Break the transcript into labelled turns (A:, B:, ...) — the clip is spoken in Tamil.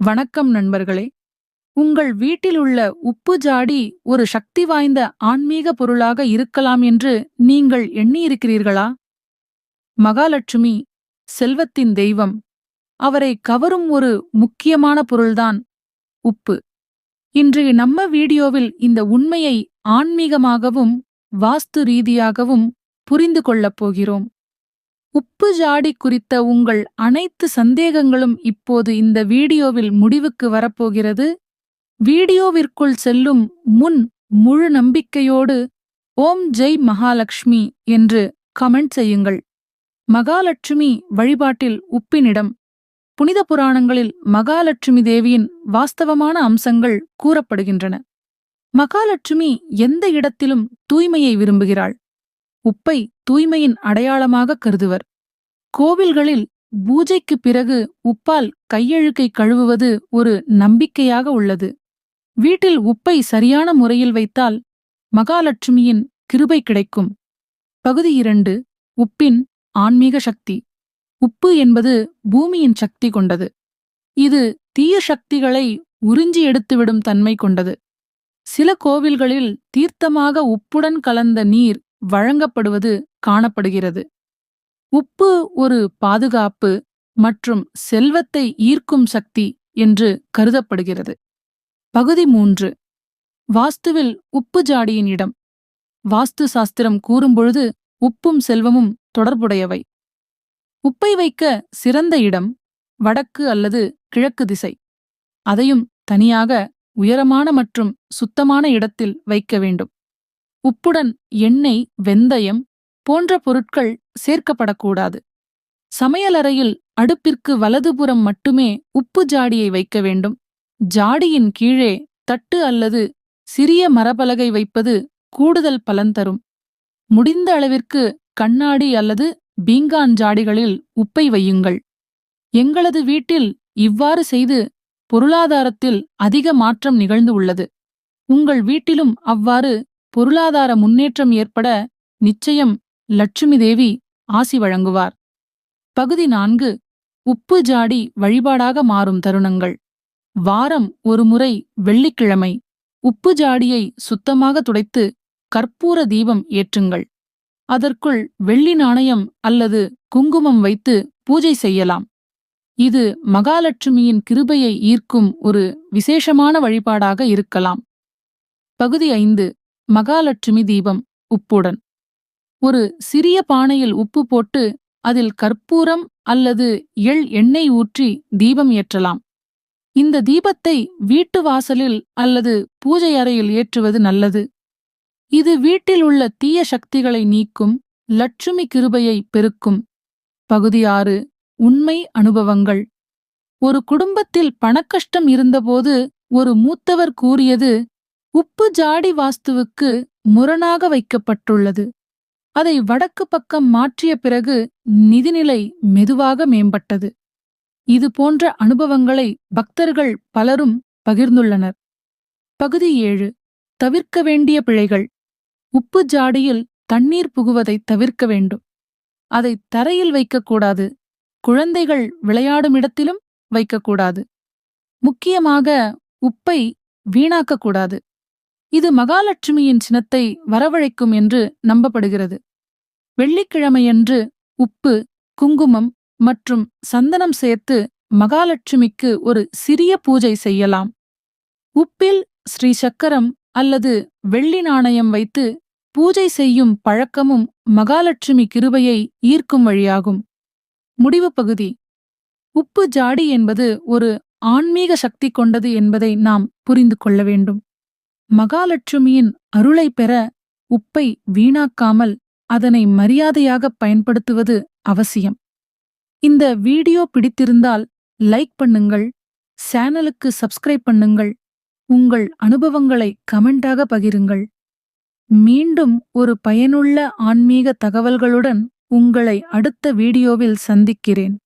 A: வணக்கம் நண்பர்களே. உங்கள் வீட்டில் உள்ள உப்பு ஜாடி ஒரு சக்தி வாய்ந்த ஆன்மீக பொருளாக இருக்கலாம் என்று நீங்கள் எண்ணியிருக்கிறீர்களா? மகாலட்சுமி செல்வத்தின் தெய்வம் அவரை கவரும் ஒரு முக்கியமான பொருள்தான் உப்பு. இன்றைய நம்ம வீடியோவில் இந்த உண்மையை ஆன்மீகமாகவும் வாஸ்து ரீதியாகவும் புரிந்து கொள்ளப் போகிறோம். உப்பு ஜாடி குறித்த உங்கள் அனைத்து சந்தேகங்களும் இப்போது இந்த வீடியோவில் முடிவுக்கு வரப்போகிறது. வீடியோவிற்குள் செல்லும் முன் முழு நம்பிக்கையோடு ஓம் ஜெய் மகாலட்சுமி என்று கமெண்ட் செய்யுங்கள். மகாலட்சுமி வழிபாட்டில் உப்பினிடம். புனித புராணங்களில் மகாலட்சுமி தேவியின் வாஸ்தவமான அம்சங்கள் கூறப்படுகின்றன. மகாலட்சுமி எந்த இடத்திலும் தூய்மையை விரும்புகிறாள்? உப்பை தூய்மையின் அடையாளமாக கருதுவர். கோவில்களில் பூஜைக்குப் பிறகு உப்பால் கையழுக்கை கழுவுவது ஒரு நம்பிக்கையாக உள்ளது. வீட்டில் உப்பை சரியான முறையில் வைத்தால் மகாலட்சுமியின் கிருபை கிடைக்கும். பகுதி இரண்டு உப்பின் ஆன்மீக சக்தி. உப்பு என்பது பூமியின் சக்தி கொண்டது. இது தீய சக்திகளை உறிஞ்சி எடுத்துவிடும் தன்மை கொண்டது. சில கோவில்களில் தீர்த்தமாக உப்புடன் கலந்த நீர் வழங்கப்படுவது காணப்படுகிறது. உப்பு ஒரு பாதுகாப்பு மற்றும் செல்வத்தை ஈர்க்கும் சக்தி என்று கருதப்படுகிறது. பகுதி மூன்று. வாஸ்துவில் உப்பு ஜாடியின் இடம் வாஸ்து சாஸ்திரம் கூறும்பொழுது உப்பும் செல்வமும் தொடர்புடையவை. உப்பை வைக்க சிறந்த இடம் வடக்கு அல்லது கிழக்கு திசை. அதையும் தனியாக உயரமான மற்றும் சுத்தமான இடத்தில் வைக்க வேண்டும். உப்புடன் எண்ணெய் வெந்தயம் போன்ற பொருட்கள் சேர்க்கப்படக்கூடாது. சமையலறையில் அடுப்பிற்கு வலதுபுறம் மட்டுமே உப்பு ஜாடியை வைக்க வேண்டும். ஜாடியின் கீழே தட்டு அல்லது சிறிய மரபலகை வைப்பது கூடுதல் பலன் தரும். முடிந்த அளவிற்கு கண்ணாடி அல்லது பீங்கான் ஜாடிகளில் உப்பை வையுங்கள். எங்களது வீட்டில் இவ்வாறு செய்து பொருளாதாரத்தில் அதிக மாற்றம் நிகழ்ந்து உள்ளது. உங்கள் வீட்டிலும் அவ்வாறு பொருளாதார முன்னேற்றம் ஏற்பட நிச்சயம் லட்சுமி தேவி ஆசி வழங்குவார். பகுதி நான்கு உப்பு ஜாடி வழிபாடாக மாறும் தருணங்கள். வாரம் ஒருமுறை வெள்ளிக்கிழமை உப்பு ஜாடியை சுத்தமாக துடைத்து கற்பூர தீபம் ஏற்றுங்கள். அதற்குள் வெள்ளி நாணயம் அல்லது குங்குமம் வைத்து பூஜை செய்யலாம். இது மகாலட்சுமியின் கிருபையை ஈர்க்கும் ஒரு விசேஷமான வழிபாடாக இருக்கலாம். பகுதி ஐந்து மகாலட்சுமி தீபம் உப்புடன். ஒரு சிறிய பானையில் உப்பு போட்டு அதில் கற்பூரம் அல்லது எள் எண்ணெய் ஊற்றி தீபம் ஏற்றலாம். இந்த தீபத்தை வீட்டு வாசலில் அல்லது பூஜை அறையில் ஏற்றுவது நல்லது. இது வீட்டில் உள்ள தீய சக்திகளை நீக்கும் லட்சுமி கிருபையை பெருக்கும். பகுதி ஆறு உண்மை அனுபவங்கள். ஒரு குடும்பத்தில் பணக்கஷ்டம் இருந்தபோது ஒரு மூத்தவர் கூறியது உப்பு ஜாடி வாஸ்துவுக்கு முரணாக வைக்கப்பட்டுள்ளது. அதை வடக்கு பக்கம் மாற்றிய பிறகு நிதிநிலை மெதுவாக மேம்பட்டது. இது போன்ற அனுபவங்களை பக்தர்கள் பலரும் பகிர்ந்துள்ளனர். பகுதி ஏழு. தவிர்க்க வேண்டிய பிழைகள். உப்பு ஜாடியில் தண்ணீர் புகுவதை தவிர்க்க வேண்டும். அதை தரையில் வைக்கக்கூடாது. குழந்தைகள் விளையாடும் இடத்திலும் வைக்கக்கூடாது. முக்கியமாக உப்பை வீணாக்கக்கூடாது. இது மகாலட்சுமியின் சினத்தை வரவழைக்கும் என்று நம்பப்படுகிறது. வெள்ளிக்கிழமையன்று உப்பு குங்குமம் மற்றும் சந்தனம் சேர்த்து மகாலட்சுமிக்கு ஒரு சிறிய பூஜை செய்யலாம். உப்பில் ஸ்ரீ சக்கரம் அல்லது வெள்ளி நாணயம் வைத்து பூஜை செய்யும் பழக்கமும் மகாலட்சுமி கிருபையை ஈர்க்கும் வழியாகும். முடிவு பகுதி. உப்பு ஜாடி என்பது ஒரு ஆன்மீக சக்தி கொண்டது என்பதை நாம் புரிந்து கொள்ள வேண்டும். மகாலட்சுமியின் அருளை பெற உப்பை வீணாக்காமல் அதனை மரியாதையாகப் பயன்படுத்துவது அவசியம். இந்த வீடியோ பிடித்திருந்தால் லைக் பண்ணுங்கள் சேனலுக்கு சப்ஸ்கிரைப் பண்ணுங்கள் உங்கள் அனுபவங்களை கமெண்டாக பகிருங்கள். மீண்டும் ஒரு பயனுள்ள ஆன்மீக தகவல்களுடன் உங்களை அடுத்த வீடியோவில் சந்திக்கிறேன்.